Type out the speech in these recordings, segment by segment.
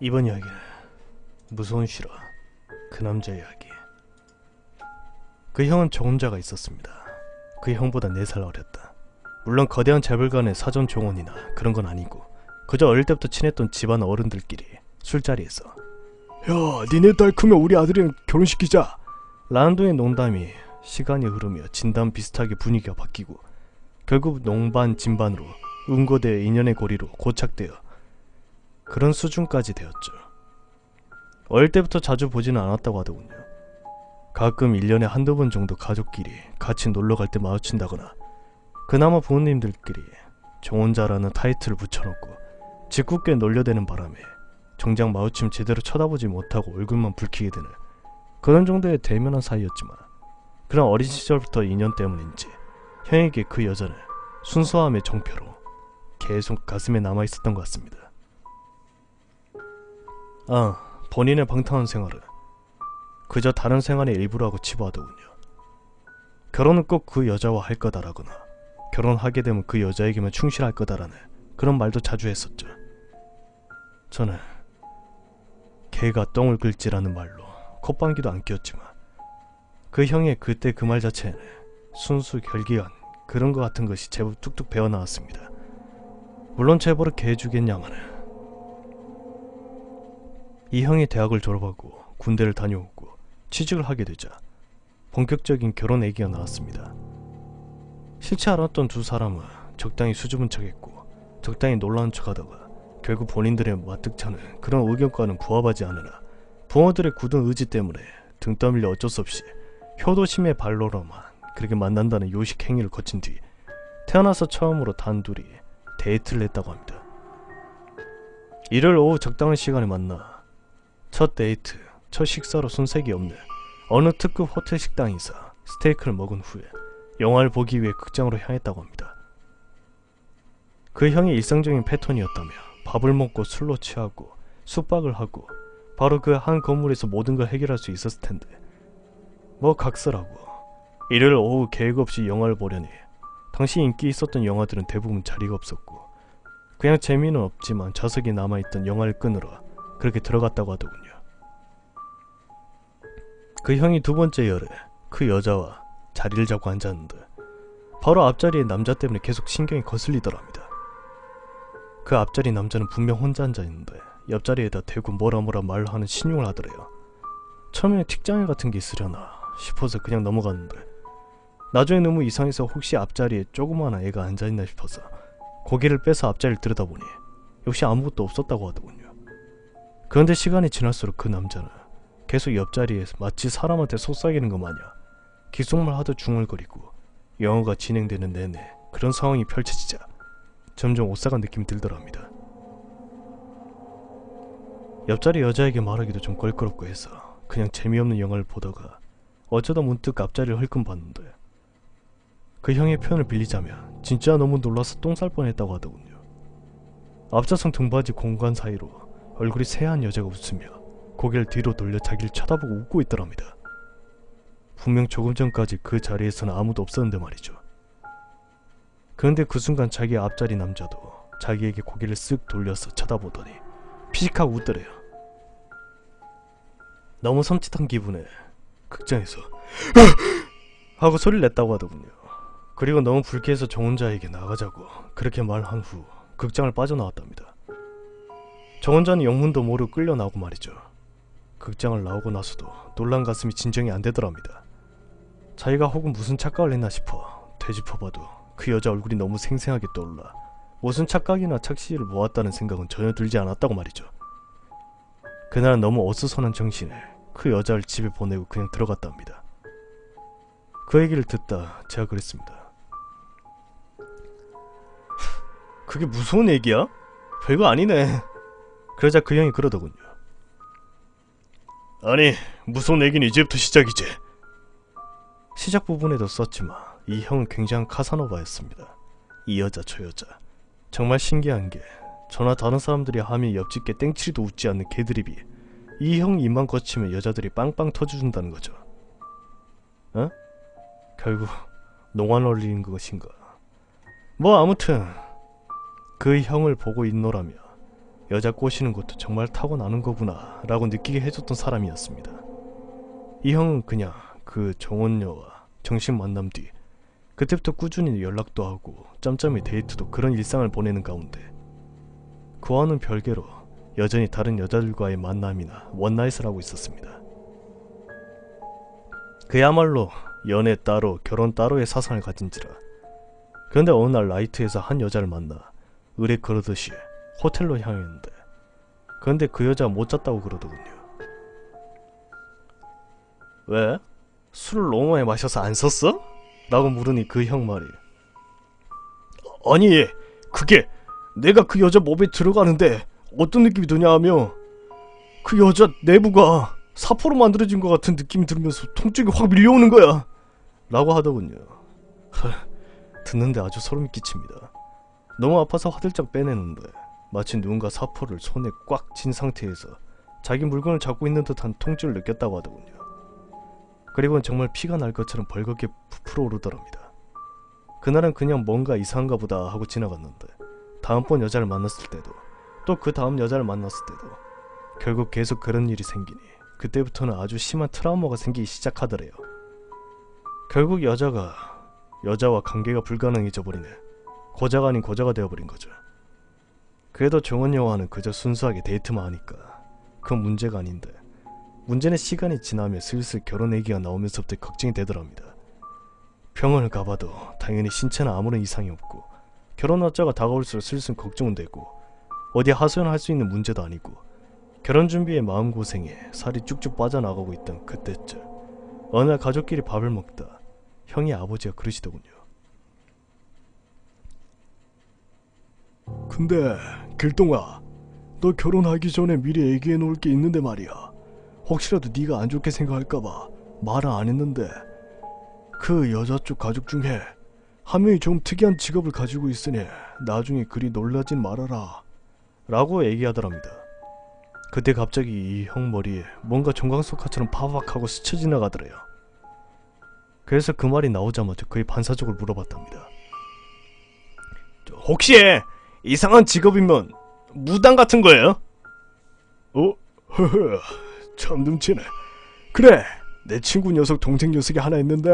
이번 이야기는 무서운 실화 그 남자 이야기. 그 형은 조혼자가 있었습니다. 그 형보다 4살 어렸다. 물론 거대한 재벌 간의 사전 종혼이나 그런 건 아니고 그저 어릴 때부터 친했던 집안 어른들끼리 술자리에서 야 니네 딸 크면 우리 아들이랑 결혼시키자. 라운드의 농담이 시간이 흐르며 진담 비슷하게 분위기가 바뀌고 결국 농반 진반으로 운고대 인연의 고리로 고착되어 그런 수준까지 되었죠. 어릴 때부터 자주 보지는 않았다고 하더군요. 가끔 1년에 한두 번 정도 가족끼리 같이 놀러 갈 때 마주친다거나 그나마 부모님들끼리 정혼자라는 타이틀을 붙여놓고 짓궂게 놀려대는 바람에 정작 마주치면 제대로 쳐다보지 못하고 얼굴만 붉히게 되는 그런 정도의 대면한 사이였지만 그런 어린 시절부터 인연 때문인지 형에게 그 여자는 순수함의 정표로 계속 가슴에 남아있었던 것 같습니다. 아, 본인의 방탕한 생활은 그저 다른 생활의 일부라고 치부하더군요. 결혼은 꼭 그 여자와 할 거다라거나 결혼하게 되면 그 여자에게만 충실할 거다라는 그런 말도 자주 했었죠. 저는 개가 똥을 긁지라는 말로 콧방귀도 안 뀌었지만 그 형의 그때 그 말 자체는 순수 결기한 그런 것 같은 것이 제법 뚝뚝 배어나왔습니다. 물론 제보를 개해주겠냐마는 이 형이 대학을 졸업하고 군대를 다녀오고 취직을 하게 되자 본격적인 결혼 얘기가 나왔습니다. 실체 알았던 두 사람은 적당히 수줍은 척했고 적당히 놀라운 척하다가 결국 본인들의 마뜩찮은 그런 의견과는 부합하지 않으나 부모들의 굳은 의지 때문에 등 떠밀려 어쩔 수 없이 효도심의 발로로만 그렇게 만난다는 요식 행위를 거친 뒤 태어나서 처음으로 단둘이 데이트를 했다고 합니다. 이를 오후 적당한 시간에 만나 첫 데이트, 첫 식사로 손색이 없는 어느 특급 호텔 식당에서 스테이크를 먹은 후에 영화를 보기 위해 극장으로 향했다고 합니다. 그 형의 일상적인 패턴이었다며 밥을 먹고 술로 취하고 숙박을 하고 바로 그 한 건물에서 모든 걸 해결할 수 있었을 텐데 뭐 각서라고 일요일 오후 계획 없이 영화를 보려니 당시 인기 있었던 영화들은 대부분 자리가 없었고 그냥 재미는 없지만 좌석이 남아있던 영화를 끊으러 그렇게 들어갔다고 하더군요. 그 형이 두 번째 열에 그 여자와 자리를 잡고 앉았는데 바로 앞자리에 남자 때문에 계속 신경이 거슬리더랍니다. 그 앞자리 남자는 분명 혼자 앉아있는데 옆자리에다 대고 뭐라 뭐라 말을 하는 신용을 하더래요. 처음에 틱장애 같은 게 있으려나 싶어서 그냥 넘어갔는데 나중에 너무 이상해서 혹시 앞자리에 조그마한 애가 앉아있나 싶어서 고개를 빼서 앞자리를 들여다보니 역시 아무것도 없었다고 하더군요. 그런데 시간이 지날수록 그 남자는 계속 옆자리에서 마치 사람한테 속삭이는 것 마냥 기속말 하듯 중얼거리고 영화가 진행되는 내내 그런 상황이 펼쳐지자 점점 오싹한 느낌이 들더랍니다. 옆자리 여자에게 말하기도 좀 껄끄럽고 해서 그냥 재미없는 영화를 보다가 어쩌다 문득 앞자리를 흘끔 봤는데 그 형의 표현을 빌리자면 진짜 너무 놀라서 똥 쌀 뻔했다고 하더군요. 앞좌석 등받이 공간 사이로 얼굴이 새하얀 여자가 웃으며 고개를 뒤로 돌려 자기를 쳐다보고 웃고 있더랍니다. 분명 조금 전까지 그 자리에서는 아무도 없었는데 말이죠. 그런데 그 순간 자기 앞자리 남자도 자기에게 고개를 쓱 돌려서 쳐다보더니 피식하고 웃더래요. 너무 섬찟한 기분에 극장에서 하고 소리를 냈다고 하더군요. 그리고 너무 불쾌해서 정혼자에게 나가자고 그렇게 말한 후 극장을 빠져나왔답니다. 정혼자는 영문도 모르고 끌려 나오고 말이죠. 극장을 나오고 나서도 놀란 가슴이 진정이 안 되더랍니다. 자기가 혹은 무슨 착각을 했나 싶어 되짚어봐도 그 여자 얼굴이 너무 생생하게 떠올라 무슨 착각이나 착시를 모았다는 생각은 전혀 들지 않았다고 말이죠. 그날은 너무 어수선한 정신에 그 여자를 집에 보내고 그냥 들어갔답니다. 그 얘기를 듣다 제가 그랬습니다. 그게 무서운 얘기야? 별거 아니네. 그러자 그 형이 그러더군요. 아니, 무서운 얘기는 이제부터 시작이지. 시작 부분에도 썼지만 이 형은 굉장한 카사노바였습니다. 이 여자 저 여자. 정말 신기한 게 저나 다른 사람들이 하면 옆집게 땡치리도 웃지 않는 개드립이 이 형 입만 거치면 여자들이 빵빵 터져준다는 거죠. 어? 결국 농안 올리는 것인가. 뭐 아무튼 그 형을 보고 있노라며 여자 꼬시는 것도 정말 타고나는 거구나 라고 느끼게 해줬던 사람이었습니다. 이 형은 그냥 그 정원녀와 정식 만남 뒤 그때부터 꾸준히 연락도 하고 짬짬이 데이트도 그런 일상을 보내는 가운데 그와는 별개로 여전히 다른 여자들과의 만남이나 원나잇을 하고 있었습니다. 그야말로 연애 따로 결혼 따로의 사상을 가진지라 그런데 어느 날 라이트에서 한 여자를 만나 의뢰 그러듯이 호텔로 향했는데 그런데 그 여자가 못 잤다고 그러더군요. 왜? 술을 너무 많이 마셔서 안 썼어? 라고 물으니 그 형 말이 아니 그게 내가 그 여자 몸에 들어가는데 어떤 느낌이 드냐 하며 그 여자 내부가 사포로 만들어진 것 같은 느낌이 들면서 통증이 확 밀려오는 거야 라고 하더군요 듣는데 아주 소름이 끼칩니다 너무 아파서 화들짝 빼내는데 마치 누군가 사포를 손에 꽉 쥔 상태에서 자기 물건을 잡고 있는 듯한 통증을 느꼈다고 하더군요 그리고는 정말 피가 날 것처럼 벌겋게 부풀어 오르더랍니다 그날은 그냥 뭔가 이상한가 보다 하고 지나갔는데 다음번 여자를 만났을 때도 또 그 다음 여자를 만났을 때도 결국 계속 그런 일이 생기니 그때부터는 아주 심한 트라우마가 생기기 시작하더래요. 결국 여자가 여자와 관계가 불가능해져 버리네. 고자가 아닌 고자가 되어버린 거죠. 그래도 정원여와는 그저 순수하게 데이트만 하니까 그건 문제가 아닌데 문제는 시간이 지나면 슬슬 결혼 얘기가 나오면서부터 걱정이 되더랍니다. 병원을 가봐도 당연히 신체는 아무런 이상이 없고 결혼 날짜가 다가올수록 슬슬 걱정은 되고 어디 하소연할 수 있는 문제도 아니고 결혼 준비에 마음고생에 살이 쭉쭉 빠져나가고 있던 그때쯤 어느 날 가족끼리 밥을 먹다 형이 아버지가 그러시더군요. 근데 길동아 너 결혼하기 전에 미리 얘기해 놓을 게 있는데 말이야 혹시라도 네가 안 좋게 생각할까봐 말을 안 했는데 그 여자 쪽 가족 중에 한 명이 좀 특이한 직업을 가지고 있으니 나중에 그리 놀라진 말아라 라고 얘기하더랍니다. 그때 갑자기 이 형 머리에 뭔가 정광석화처럼 파박하고 스쳐 지나가더래요. 그래서 그 말이 나오자마자 그의 반사적으로 물어봤답니다. 혹시 이상한 직업이면 무당 같은 거예요? 어? 허허 참 눈치네. 그래 내 친구 녀석 동생 녀석이 하나 있는데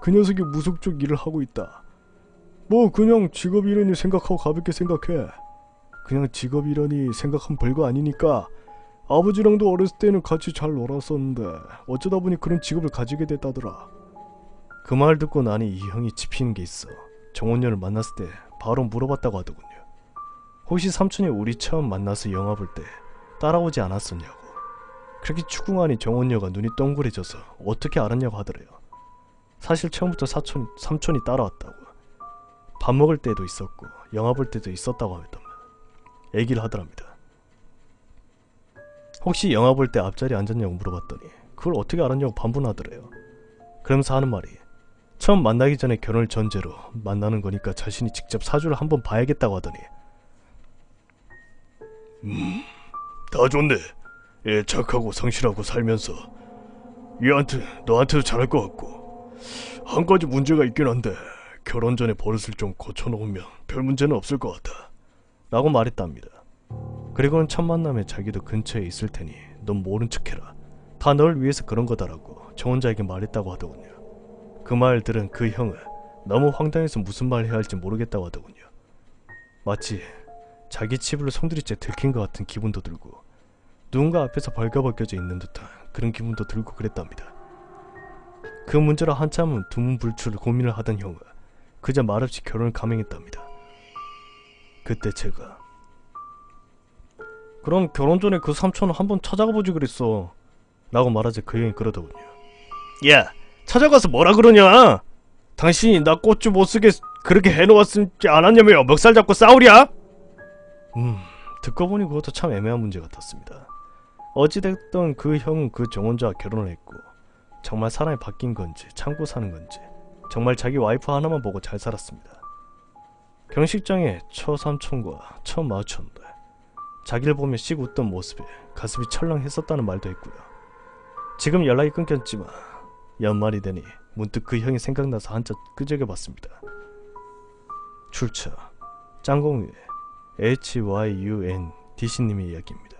그 녀석이 무속 쪽 일을 하고 있다. 뭐 그냥 직업 이러니 생각하고 가볍게 생각해. 그냥 직업 이러니 생각하면 별거 아니니까 아버지랑도 어렸을 때는 같이 잘 놀았었는데 어쩌다 보니 그런 직업을 가지게 됐다더라. 그 말 듣고 나니 이 형이 짚히는 게 있어. 정원녀를 만났을 때 바로 물어봤다고 하더군요. 혹시 삼촌이 우리 처음 만나서 영화 볼 때 따라오지 않았었냐고. 그렇게 추궁하니 정원녀가 눈이 동그래져서 어떻게 알았냐고 하더래요. 사실 처음부터 사촌, 삼촌이 따라왔다고. 밥 먹을 때도 있었고 영화 볼 때도 있었다고 말. 얘기를 하더랍니다. 혹시 영화 볼 때 앞자리에 앉았냐고 물어봤더니 그걸 어떻게 알았냐고 반문하더래요. 그러면서 하는 말이 처음 만나기 전에 결혼을 전제로 만나는 거니까 자신이 직접 사주를 한번 봐야겠다고 하더니 음, 다 좋네. 얘 착하고 성실하고 살면서 얘한테 너한테도 잘할 것 같고 한 가지 문제가 있긴 한데 결혼 전에 버릇을 좀 고쳐놓으면 별 문제는 없을 것 같다. 라고 말했답니다. 그리고는 첫 만남에 자기도 근처에 있을 테니 넌 모른 척해라. 다 널 위해서 그런 거다라고 저 혼자에게 말했다고 하더군요. 그 말 들은 그 형은 너무 황당해서 무슨 말 해야 할지 모르겠다고 하더군요. 마치 자기 치부를 송두리째 들킨 것 같은 기분도 들고 누군가 앞에서 벌거벗겨져 있는 듯한 그런 기분도 들고 그랬답니다. 그 문제로 한참은 두문불출을 고민을 하던 형은 그저 말없이 결혼을 감행했답니다. 그때 제가 그럼 결혼 전에 그 삼촌을 한번 찾아가 보지 그랬어 라고 말하자 그 형이 그러더군요. 야 찾아가서 뭐라 그러냐 당신이 나 꽃주 못쓰게 그렇게 해놓았지 않았냐며 멱살 잡고 싸우랴? 음 듣고 보니 그것도 참 애매한 문제 같았습니다. 어찌됐든 그 형은 그 정혼자와 결혼을 했고 정말 사람이 바뀐 건지 참고 사는 건지 정말 자기 와이프 하나만 보고 잘 살았습니다. 경식장에 처삼촌과 마주쳤는데 자기를 보며 씩 웃던 모습에 가슴이 철렁했었다는 말도 했고요. 지금 연락이 끊겼지만 연말이 되니 문득 그 형이 생각나서 한자 끄적여봤습니다. 출처 짱공위에 HYUN DC님의 이야기입니다.